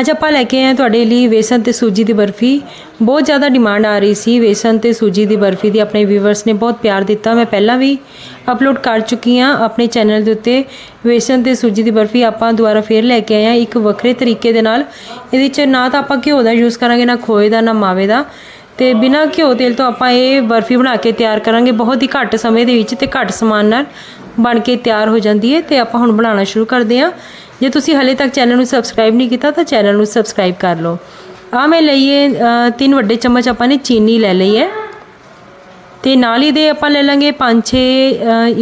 ਅੱਜ ਆਪਾਂ ਲੈ ਕੇ ਆਏ ਹਾਂ ਤੁਹਾਡੇ ਲਈ ਵੇਸਨ ਤੇ ਸੂਜੀ ਦੀ ਬਰਫੀ। ਬਹੁਤ ਜ਼ਿਆਦਾ ਡਿਮਾਂਡ ਆ ਰਹੀ ਸੀ ਵੇਸਨ ਤੇ ਸੂਜੀ ਦੀ ਬਰਫੀ ਦੀ। ਆਪਣੇ ਵੀਵਰਸ ਨੇ ਬਹੁਤ ਪਿਆਰ ਦਿੱਤਾ। ਮੈਂ ਪਹਿਲਾਂ ਵੀ ਅਪਲੋਡ ਕਰ ਚੁੱਕੀ ਹਾਂ ਆਪਣੇ ਚੈਨਲ ਦੇ ਉੱਤੇ। ਵੇਸਨ ਤੇ ਸੂਜੀ ਦੀ ਬਰਫੀ ਆਪਾਂ ਦੁਬਾਰਾ ਫੇਰ ਲੈ ਕੇ ਆਏ ਹਾਂ। ਇੱਕ ਵੱਖਰੇ ਤਰੀਕੇ ਦੇ ਨਾਲ। ਇਹਦੇ 'ਚ ਨਾ ਤਾਂ ਆਪਾਂ ਘਿਓ ਦਾ ਯੂਜ਼ ਕਰਾਂਗੇ, ਨਾ ਖੋਏ ਦਾ, ਨਾ ਮਾਵੇ ਦਾ। ਤੇ ਬਿਨਾਂ ਘਿਓ ਤੇਲ ਤੋਂ ਆਪਾਂ ਇਹ ਬਰਫੀ ਬਣਾ ਕੇ ਤਿਆਰ ਕਰਾਂਗੇ। ਬਹੁਤ ਹੀ ਘੱਟ ਸਮੇਂ ਦੇ ਵਿੱਚ ਤੇ ਘੱਟ ਸਮਾਨ ਨਾਲ ਬਣ ਕੇ ਤਿਆਰ ਹੋ ਜਾਂਦੀ ਹੈ। ਤੇ ਆਪਾਂ ਹੁਣ ਬਣਾਉਣਾ ਸ਼ੁਰੂ ਕਰਦੇ ਹਾਂ। ਜੇ ਤੁਸੀਂ ਹਲੇ ਤੱਕ ਚੈਨਲ ਨੂੰ ਸਬਸਕ੍ਰਾਈਬ ਨਹੀਂ ਕੀਤਾ ਤਾਂ ਚੈਨਲ ਨੂੰ ਸਬਸਕ੍ਰਾਈਬ ਕਰ ਲਓ। ਆ ਮੈਂ ਲਈਏ ਤਿੰਨ ਵੱਡੇ ਚਮਚ ਆਪਾਂ ਨੇ ਚੀਨੀ ਲੈ ਲਈ ਹੈ। ਤੇ ਨਾਲ ਹੀ ਦੇ ਆਪਾਂ ਲੈ ਲਾਂਗੇ 5-6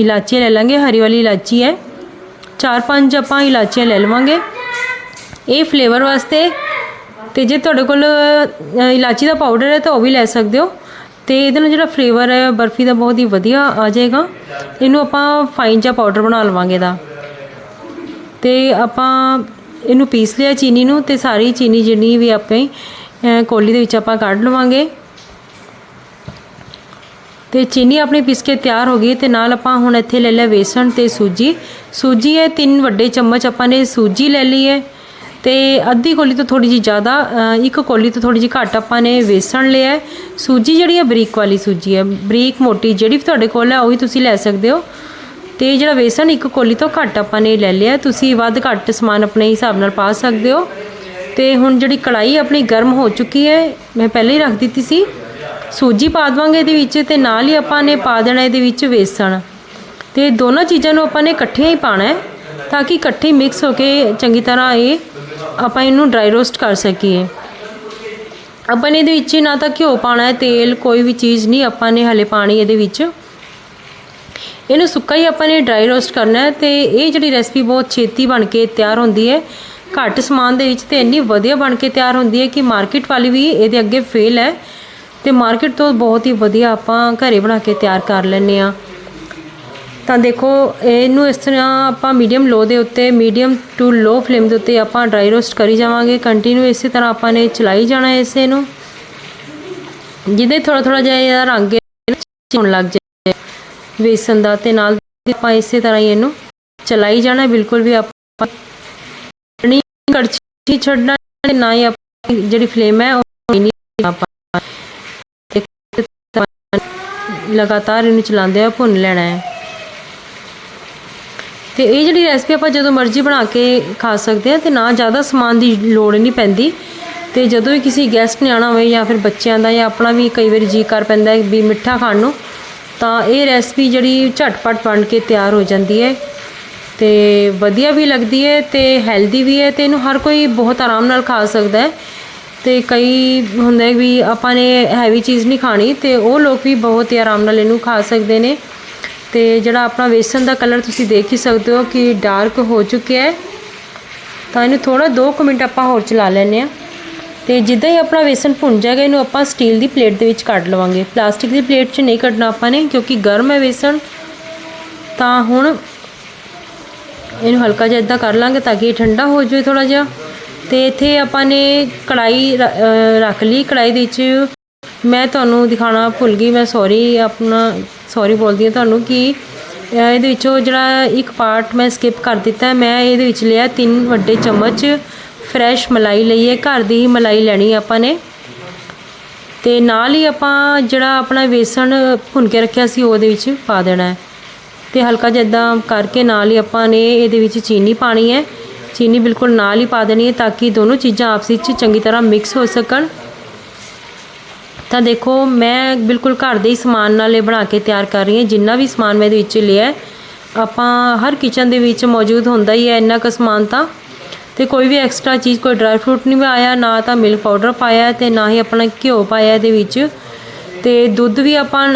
ਇਲਾਚੀਆਂ ਲੈ ਲਾਂਗੇ ਹਰੀ ਵਾਲੀ ਇਲਾਚੀ ਹੈ। 4-5 ਆਪਾਂ ਇਲਾਚੀਆਂ ਲੈ ਲਵਾਂਗੇ। ਇਹ ਫਲੇਵਰ ਵਾਸਤੇ ਤੇ ਜੇ ਤੁਹਾਡੇ ਕੋਲ ਅ, ਇਲਾਚੀ ਦਾ ਪਾਊਡਰ ਹੈ ਤਾਂ ਉਹ ਵੀ ਲੈ ਸਕਦੇ ਹੋ। ਤੇ ਇਹਦੇ ਨਾਲ ਜਿਹੜਾ ਫਲੇਵਰ ਹੈ ਬਰਫੀ ਦਾ ਬਹੁਤ ਹੀ ਵਧੀਆ ਆ ਜਾਏਗਾ। ਇਹਨੂੰ ਆਪਾਂ ਫਾਈਨ ਜਿਹਾ ਪਾਊਡਰ ਬਣਾ ਲਵਾਂਗੇ ਦਾ ਤੇ ਆਪਾਂ ਇਹਨੂੰ ਪੀਸ ਲਿਆ ਚੀਨੀ ਨੂੰ ਤੇ ਸਾਰੀ ਚੀਨੀ ਜਿੰਨੀ ਵੀ ਆਪੇ ਕੋਲੀ ਦੇ ਵਿੱਚ ਆਪਾਂ ਕੱਢ ਲਵਾਂਗੇ। ਤੇ ਚੀਨੀ ਆਪਣੀ ਪੀਸ ਕੇ ਤਿਆਰ ਹੋ ਗਈ ਤੇ ਨਾਲ ਆਪਾਂ ਹੁਣ ਇੱਥੇ ਲੈ ਲਿਆ ਵੇਸਣ ਤੇ ਸੂਜੀ। ਸੂਜੀ ਹੈ ਤਿੰਨ ਵੱਡੇ ਚਮਚ ਆਪਾਂ ਨੇ ਸੂਜੀ ਲੈ ਲਈ ਹੈ ਤੇ ਅੱਧੀ ਕੋਲੀ ਤੋਂ ਥੋੜੀ ਜਿਹੀ ਜ਼ਿਆਦਾ ਇੱਕ ਕੋਲੀ ਤੋਂ ਥੋੜੀ ਜਿਹੀ ਘੱਟ ਆਪਾਂ ਨੇ ਵੇਸਣ ਲਿਆ ਸੂਜੀ ਜਿਹੜੀ ਹੈ ਬਰੀਕ ਵਾਲੀ ਸੂਜੀ ਹੈ। ਬਰੀਕ ਮੋਟੀ ਜਿਹੜੀ ਵੀ ਤੁਹਾਡੇ ਕੋਲ ਹੈ, ਉਹੀ ਤੁਸੀਂ ਲੈ ਸਕਦੇ ਹੋ। ਤੇ ਜਿਹੜਾ ਵੇਸਣ ਇੱਕ ਕੋਲੀ ਤੋਂ ਘੱਟ ਆਪਾਂ ਨੇ ਲੈ ਲਿਆ, ਤੁਸੀਂ ਵੱਧ ਘੱਟ ਸਮਾਨ ਆਪਣੇ ਹਿਸਾਬ ਨਾਲ ਪਾ ਸਕਦੇ ਹੋ। ਤੇ ਹੁਣ ਜਿਹੜੀ ਕੜਾਈ ਆਪਣੀ ਗਰਮ ਹੋ ਚੁੱਕੀ ਹੈ, ਮੈਂ ਪਹਿਲੇ ਹੀ ਰੱਖ ਦਿੱਤੀ ਸੀ। ਸੂਜੀ ਪਾ ਦਵਾਂਗੇ ਇਹਦੇ ਵਿੱਚ ਤੇ ਨਾਲ ਹੀ ਆਪਾਂ ਨੇ ਪਾ ਦੇਣਾ ਇਹਦੇ ਵਿੱਚ ਵੇਸਣ। ਤੇ ਦੋਨਾਂ ਚੀਜ਼ਾਂ ਨੂੰ ਆਪਾਂ ਨੇ ਇਕੱਠੀਆਂ ਹੀ ਪਾਣਾ ਹੈ, ਤਾਂ ਕਿ ਇਕੱਠੇ ਮਿਕਸ ਹੋ ਕੇ ਚੰਗੀ ਤਰ੍ਹਾਂ ਇਹ ਆਪਾਂ ਇਹਨੂੰ ਡਰਾਈ ਰੋਸਟ ਕਰ ਸਕੀਏ। ਆਪਾਂ ਨੇ ਇਹਦੇ ਵਿੱਚ ਨਾ ਤਾਂ ਘਿਓ ਪਾਣਾ ਹੈ, ਤੇਲ ਕੋਈ ਵੀ ਚੀਜ਼ ਨਹੀਂ ਆਪਾਂ ਨੇ ਹਲੇ ਪਾਣੀ ਇਹਦੇ ਵਿੱਚ। ਇਹਨੂੰ ਸੁੱਕਾ ਹੀ ਆਪਾਂ ਨੇ ਡਰਾਈ ਰੋਸਟ ਕਰਨਾ ਹੈ ਤੇ ਇਹ ਜਿਹੜੀ ਰੈਸਪੀ ਬਹੁਤ ਛੇਤੀ ਬਣ ਕੇ ਤਿਆਰ ਹੁੰਦੀ ਹੈ। ਘੱਟ ਸਮਾਨ ਦੇ ਵਿੱਚ ਤੇ ਇੰਨੀ ਵਧੀਆ ਬਣ ਕੇ ਤਿਆਰ ਹੁੰਦੀ ਹੈ ਕਿ ਮਾਰਕੀਟ ਵਾਲੀ ਵੀ ਇਹਦੇ ਅੱਗੇ ਫੇਲ ਹੈ। ਤੇ ਮਾਰਕੀਟ ਤੋਂ ਬਹੁਤ ਹੀ ਵਧੀਆ ਆਪਾਂ ਘਰੇ ਬਣਾ ਕੇ ਤਿਆਰ ਕਰ ਲੈਂਦੇ ਆ ਤਾਂ ਦੇਖੋ, ਇਹਨੂੰ ਇਸ ਤਰ੍ਹਾਂ ਆਪਾਂ ਮੀਡੀਅਮ ਲੋ ਦੇ ਉੱਤੇ ਮੀਡੀਅਮ ਟੂ ਲੋ ਫਲੇਮ ਦੇ ਉੱਤੇ ਆਪਾਂ ਡਰਾਈ ਰੋਸਟ ਕਰੀ ਜਾਵਾਂਗੇ। ਕੰਟੀਨਿਊ ਇਸੇ ਤਰ੍ਹਾਂ ਆਪਾਂ ਨੇ ਚਲਾਈ ਜਾਣਾ ਇਸੇ ਨੂੰ। ਜਿਹਦੇ ਥੋੜਾ ਥੋੜਾ ਜਿਹਾ ਇਹਦਾ ਰੰਗ ਹੋਣ ਲੱਗ ਜਾਏ। ਵੇਸਣ ਦਾ ਤੇ ਨਾਲ ਆਪਾਂ ਇਸੇ ਤਰ੍ਹਾਂ ਹੀ ਇਹਨੂੰ ਚਲਾਈ ਜਾਣਾ, ਬਿਲਕੁਲ ਵੀ ਆਪਾਂ ਨਹੀਂ ਕੜਛੀ ਛੱਡਣਾ ਤੇ ਨਾ ਹੀ ਆਪਾਂ ਜਿਹੜੀ ਫਲੇਮ ਹੈ ਉਹ ਨਹੀਂ ਆਪਾਂ ਲਗਾਤਾਰ ਇਹਨੂੰ ਚਲਾਉਂਦੇ ਆ, ਭੁੰਨ ਲੈਣਾ ਹੈ। ਤੇ ਇਹ ਜਿਹੜੀ ਰੈਸਪੀ ਆਪਾਂ ਜਦੋਂ ਮਰਜ਼ੀ ਬਣਾ ਕੇ ਖਾ ਸਕਦੇ ਆ ਤੇ ਨਾ ਜ਼ਿਆਦਾ ਸਮਾਨ ਦੀ ਲੋੜ ਨਹੀਂ ਪੈਂਦੀ ਤੇ ਜਦੋਂ ਵੀ ਕਿਸੇ ਗੈਸਟ ਨੇ ਆਣਾ ਹੋਵੇ ਜਾਂ ਫਿਰ ਬੱਚਿਆਂ ਦਾ ਜਾਂ ਆਪਣਾ ਵੀ ਕਈ ਵਾਰੀ ਜੀ ਕਰ ਪੈਂਦਾ ਵੀ ਮਿੱਠਾ ਖਾਣ ਨੂੰ ਤਾਂ ਇਹ ਰੈਸਪੀ ਜਿਹੜੀ ਝਟਪਟ ਬਣ ਕੇ ਤਿਆਰ ਹੋ ਜਾਂਦੀ ਹੈ ਤੇ ਵਧੀਆ ਵੀ ਲੱਗਦੀ ਹੈ ਤੇ ਹੈਲਦੀ ਵੀ ਹੈ ਤੇ ਇਹਨੂੰ ਹਰ ਕੋਈ ਬਹੁਤ ਆਰਾਮ ਨਾਲ ਖਾ ਸਕਦਾ ਹੈ। ਤੇ ਕਈ ਹੁੰਦਾ ਵੀ ਆਪਾਂ ਨੇ ਹੈਵੀ ਚੀਜ਼ ਨਹੀਂ ਖਾਣੀ ਤੇ ਉਹ ਲੋਕ ਵੀ ਬਹੁਤ ਹੀ ਆਰਾਮ ਨਾਲ ਇਹਨੂੰ ਖਾ ਸਕਦੇ ਨੇ। ਤੇ ਜਿਹੜਾ ਆਪਣਾ ਵੇਸਣ ਦਾ ਕਲਰ ਤੁਸੀਂ ਦੇਖ ਹੀ ਸਕਦੇ ਹੋ ਕਿ ਡਾਰਕ ਹੋ ਚੁੱਕਿਆ ਹੈ। ਤਾਂ ਇਹਨੂੰ ਥੋੜਾ 2 ਮਿੰਟ ਆਪਾਂ ਹੋਰ ਚਲਾ ਲੈਂਦੇ ਆ ਤੇ ਜਿੱਦਾਂ ਹੀ ਆਪਣਾ ਵੇਸਣ ਭੁੰਨ ਜਾਏਗਾ, ਇਹਨੂੰ ਆਪਾਂ ਸਟੀਲ ਦੀ ਪਲੇਟ ਦੇ ਵਿੱਚ ਕੱਢ ਲਵਾਂਗੇ। ਪਲਾਸਟਿਕ ਦੀ ਪਲੇਟ 'ਚ ਨਹੀਂ ਕੱਢਣਾ ਆਪਾਂ ਨੇ, ਕਿਉਂਕਿ ਗਰਮ ਹੈ ਵੇਸਣ ਤਾਂ ਹੁਣ ਇਹਨੂੰ ਹਲਕਾ ਜਿਹਾ ਇਦਾਂ ਕਰ ਲਾਂਗੇ ਤਾਂ ਕਿ ਇਹ ਠੰਡਾ ਹੋ ਜਾਵੇ ਥੋੜਾ ਜਿਹਾ। ਤੇ ਇੱਥੇ ਆਪਾਂ ਨੇ ਕੜਾਈ ਰ- ਰੱਖ ਲਈ। ਕੜਾਈ ਦੇ ਵਿੱਚ ਮੈਂ ਤੁਹਾਨੂੰ ਦਿਖਾਣਾ ਭੁੱਲ ਗਈ, ਮੈਂ ਸੌਰੀ ਆਪਣਾ ਸੌਰੀ ਬੋਲਦੀ ਹਾਂ ਤੁਹਾਨੂੰ ਕਿ ਇਹਦੇ ਵਿੱਚੋਂ ਜਿਹੜਾ ਇੱਕ ਪਾਰਟ ਮੈਂ ਸਕਿਪ ਕਰ ਦਿੱਤਾ। ਮੈਂ ਇਹਦੇ ਵਿੱਚ ਲਿਆ ਤਿੰਨ ਵੱਡੇ ਚਮਚ। ਫਰੈਸ਼ ਮਲਾਈ ਲਈ ਹੈ, ਘਰ ਦੀ ਹੀ ਮਲਾਈ ਲੈਣੀ ਆਪਾਂ ਨੇ। ਤੇ ਨਾਲ ਹੀ ਆਪਾਂ ਜਿਹੜਾ ਆਪਣਾ ਵੇਸਣ ਭੁੰਨ ਕੇ ਰੱਖਿਆ ਸੀ, ਉਹਦੇ ਵਿੱਚ ਪਾ ਦੇਣਾ ਹੈ। ਤੇ ਹਲਕਾ ਜਿਹਾ ਕਰਕੇ ਨਾਲ ਹੀ ਆਪਾਂ ਨੇ ਇਹਦੇ ਵਿੱਚ ਚੀਨੀ ਪਾਣੀ ਹੈ। ਚੀਨੀ ਬਿਲਕੁਲ ਨਾਲ ਹੀ ਪਾ ਦੇਣੀ ਹੈ, ਤਾਂ ਕਿ ਦੋਨੋਂ ਚੀਜ਼ਾਂ ਆਪਸ ਵਿੱਚ ਚੰਗੀ ਤਰ੍ਹਾਂ ਮਿਕਸ ਹੋ ਸਕਣ। ਤਾਂ ਦੇਖੋ, ਮੈਂ ਬਿਲਕੁਲ ਘਰ ਦੇ ਹੀ ਸਮਾਨ ਨਾਲ ਇਹ ਬਣਾ ਕੇ ਤਿਆਰ ਕਰ ਰਹੀ ਹਾਂ। ਜਿੰਨਾ ਵੀ ਸਮਾਨ ਮੈਂ ਇਹਦੇ ਵਿੱਚ ਲਿਆ ਆਪਾਂ ਹਰ ਕਿਚਨ ਦੇ ਵਿੱਚ ਮੌਜੂਦ ਹੁੰਦਾ ਹੀ ਹੈ ਇੰਨਾ ਕੁ ਸਮਾਨ ਤਾਂ। ਤੇ ਕੋਈ ਵੀ ਐਕਸਟਰਾ ਚੀਜ਼, ਕੋਈ ਡਰਾਈ ਫਰੂਟ ਨਹੀਂ ਪਾਇਆ ਨਾ ਤਾਂ ਮਿਲਕ ਪਾਊਡਰ ਪਾਇਆ ਤੇ ਨਾ ਹੀ ਆਪਣਾ ਘਿਓ ਪਾਇਆ ਇਹਦੇ ਵਿੱਚ। ਤੇ ਦੁੱਧ ਵੀ ਆਪਾਂ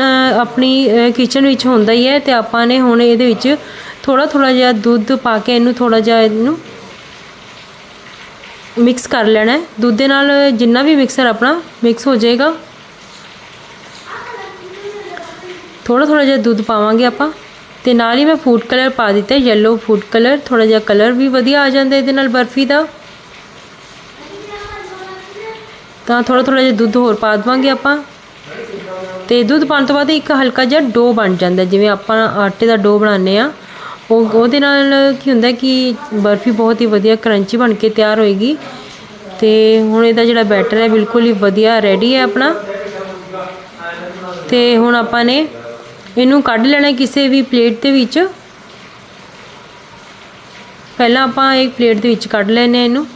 ਆਪਣੀ ਕਿਚਨ ਵਿੱਚ ਹੁੰਦਾ ਹੀ ਹੈ ਤੇ ਆਪਾਂ ਨੇ ਹੁਣ ਇਹਦੇ ਵਿੱਚ ਥੋੜਾ ਥੋੜਾ ਜਿਹਾ ਦੁੱਧ ਪਾ ਕੇ ਇਹਨੂੰ ਥੋੜਾ ਜਿਹਾ ਇਹਨੂੰ ਮਿਕਸ ਕਰ ਲੈਣਾ ਦੁੱਧ ਦੇ ਨਾਲ ਜਿੰਨਾ ਵੀ ਮਿਕਸਰ ਆਪਣਾ ਮਿਕਸ ਹੋ ਜਾਏਗਾ। ਥੋੜਾ ਥੋੜਾ ਜਿਹਾ ਦੁੱਧ ਪਾਵਾਂਗੇ ਆਪਾਂ। ਤੇ ਨਾਲ ਹੀ ਮੈਂ ਫੂਡ ਕਲਰ ਪਾ ਦਿੱਤਾ ਯੈਲੋ ਫੂਡ ਕਲਰ ਥੋੜਾ ਜਿਹਾ ਕਲਰ ਵੀ ਵਧੀਆ ਆ ਜਾਂਦਾ ਇਹਦੇ ਨਾਲ ਬਰਫੀ ਦਾ। ਤਾਂ ਥੋੜਾ ਥੋੜਾ ਜਿਹਾ ਦੁੱਧ ਹੋਰ ਪਾ ਦਵਾਂਗੇ ਆਪਾਂ। ਤੇ ਦੁੱਧ ਪਾਉਣ ਤੋਂ ਬਾਅਦ ਇੱਕ ਹਲਕਾ ਜਿਹਾ ਡੋ ਬਣ ਜਾਂਦਾ, ਜਿਵੇਂ ਆਪਾਂ ਆਟੇ ਦਾ ਡੋ ਬਣਾਉਂਦੇ ਆ ਉਹ, ਉਹਦੇ ਨਾਲ ਕੀ ਹੁੰਦਾ ਕਿ ਬਰਫੀ ਬਹੁਤ ਹੀ ਵਧੀਆ ਕਰੰਚੀ ਬਣ ਕੇ ਤਿਆਰ ਹੋਏਗੀ। ਤੇ ਹੁਣ ਇਹਦਾ ਜਿਹੜਾ ਬੈਟਰ ਹੈ, ਬਿਲਕੁਲ ਹੀ ਵਧੀਆ ਰੈਡੀ ਹੈ ਆਪਣਾ। ਤੇ ਹੁਣ ਆਪਾਂ ਨੇ ਇਹਨੂੰ ਕੱਢ ਲੈਣਾ ਕਿਸੇ ਵੀ ਪਲੇਟ ਦੇ ਵਿੱਚ। ਪਹਿਲਾਂ ਆਪਾਂ ਇੱਕ ਪਲੇਟ ਦੇ ਵਿੱਚ ਕੱਢ ਲੈਨੇ ਆ ਇਹਨੂੰ।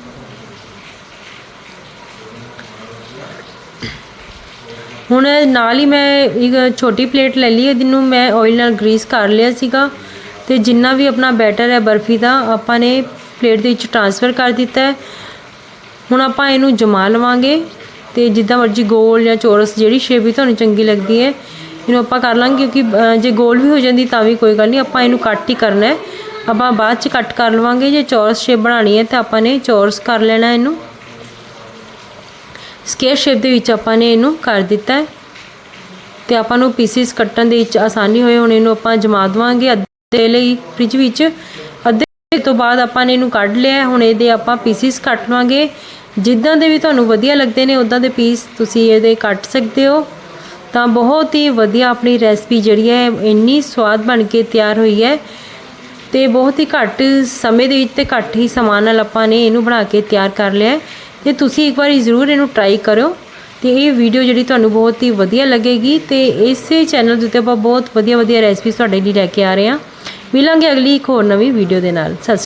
ਹੁਣ ਨਾਲ ਹੀ ਮੈਂ ਇੱਕ ਛੋਟੀ ਪਲੇਟ ਲੈ ਲਈ ਇਹਨੂੰ ਮੈਂ ਆਇਲ ਨਾਲ ਗਰੀਸ ਕਰ ਲਿਆ ਸੀਗਾ। ਤੇ ਜਿੰਨਾ ਵੀ ਆਪਣਾ ਬੈਟਰ ਹੈ ਬਰਫੀ ਦਾ, ਆਪਾਂ ਨੇ ਪਲੇਟ ਦੇ ਵਿੱਚ ਟ੍ਰਾਂਸਫਰ ਕਰ ਦਿੱਤਾ ਹੈ। ਹੁਣ ਆਪਾਂ ਇਹਨੂੰ ਜਮਾ ਲਵਾਂਗੇ ਤੇ ਜਿੱਦਾਂ ਮਰਜ਼ੀ ਗੋਲ ਜਾਂ ਚੌਰਸ ਜਿਹੜੀ ਸ਼ੇਪ ਵੀ ਤੁਹਾਨੂੰ ਚੰਗੀ ਲੱਗਦੀ ਹੈ ਇਹਨੂੰ ਆਪਾਂ ਕਰ ਲਾਂਗੇ ਕਿਉਂਕਿ ਜੇ ਗੋਲ ਵੀ ਹੋ ਜਾਂਦੀ ਤਾਂ ਵੀ ਕੋਈ ਗੱਲ ਨਹੀਂ, ਆਪਾਂ ਇਹਨੂੰ ਕੱਟ ਹੀ ਕਰਨਾ ਹੈ। ਆਪਾਂ ਬਾਅਦ ਚ ਕੱਟ ਕਰ ਲਵਾਂਗੇ, ਜੇ ਚੌਰਸ ਸ਼ੇਪ ਬਣਾਉਣੀ ਹੈ ਤਾਂ ਆਪਾਂ ਨੇ ਚੌਰਸ ਕਰ ਲੈਣਾ ਇਹਨੂੰ। ਸਕੁਅਰ ਸ਼ੇਪ ਦੇ ਵਿੱਚ ਆਪਾਂ ਨੇ ਇਹਨੂੰ ਕਰ ਦਿੱਤਾ ਹੈ। ਤੇ ਆਪਾਂ ਨੂੰ ਪੀਸਿਸ ਕੱਟਣ ਦੇ ਵਿੱਚ ਆਸਾਨੀ ਹੋਏ, ਹੁਣ ਇਹਨੂੰ ਆਪਾਂ ਜਮਾ ਦਵਾਂਗੇ ਅੱਧੇ ਲਈ ਫ੍ਰਿਜ ਵਿੱਚ। ਅੱਧੇ ਤੋਂ ਬਾਅਦ ਆਪਾਂ ਨੇ ਇਹਨੂੰ ਕੱਢ ਲਿਆ ਹੁਣ ਇਹਦੇ ਆਪਾਂ ਪੀਸਿਸ ਕੱਟ ਲਵਾਂਗੇ। ਜਿੱਦਾਂ ਦੇ ਵੀ ਤੁਹਾਨੂੰ ਵਧੀਆ ਲੱਗਦੇ ਨੇ ਉਦਾਂ ਦੇ ਪੀਸ ਤੁਸੀਂ ਇਹਦੇ ਕੱਟ ਸਕਦੇ ਹੋ। ਤਾਂ ਬਹੁਤ ਹੀ ਵਧੀਆ ਆਪਣੀ ਰੈਸਪੀ ਜਿਹੜੀ ਹੈ, ਇੰਨੀ ਸਵਾਦ ਬਣ ਕੇ ਤਿਆਰ ਹੋਈ ਹੈ ਤੇ ਬਹੁਤ ਹੀ ਘੱਟ ਸਮੇਂ ਦੇ ਵਿੱਚ ਤੇ ਘੱਟ ਹੀ ਸਮਾਨ ਨਾਲ ਆਪਾਂ ਨੇ ਇਹਨੂੰ ਬਣਾ ਕੇ ਤਿਆਰ ਕਰ ਲਿਆ ਹੈ। ਤੇ ਤੁਸੀਂ ਇੱਕ ਵਾਰੀ ਜ਼ਰੂਰ ਇਹਨੂੰ ਟਰਾਈ ਕਰਿਓ ਤੇ ਇਹ ਵੀਡੀਓ ਜਿਹੜੀ ਤੁਹਾਨੂੰ ਬਹੁਤ ਹੀ ਵਧੀਆ ਲੱਗੇਗੀ ਤੇ ਇਸੇ ਚੈਨਲ ਦੇ ਉੱਤੇ ਆਪਾਂ ਬਹੁਤ ਵਧੀਆ ਵਧੀਆ ਰੈਸਪੀ ਤੁਹਾਡੇ ਲਈ ਲੈ ਕੇ ਆ ਰਹੇ ਹਾਂ। ਮਿਲਾਂਗੇ ਅਗਲੀ ਇੱਕ ਹੋਰ ਨਵੀਂ ਵੀਡੀਓ ਦੇ ਨਾਲ। ਸਤਿ ਸ਼੍ਰੀ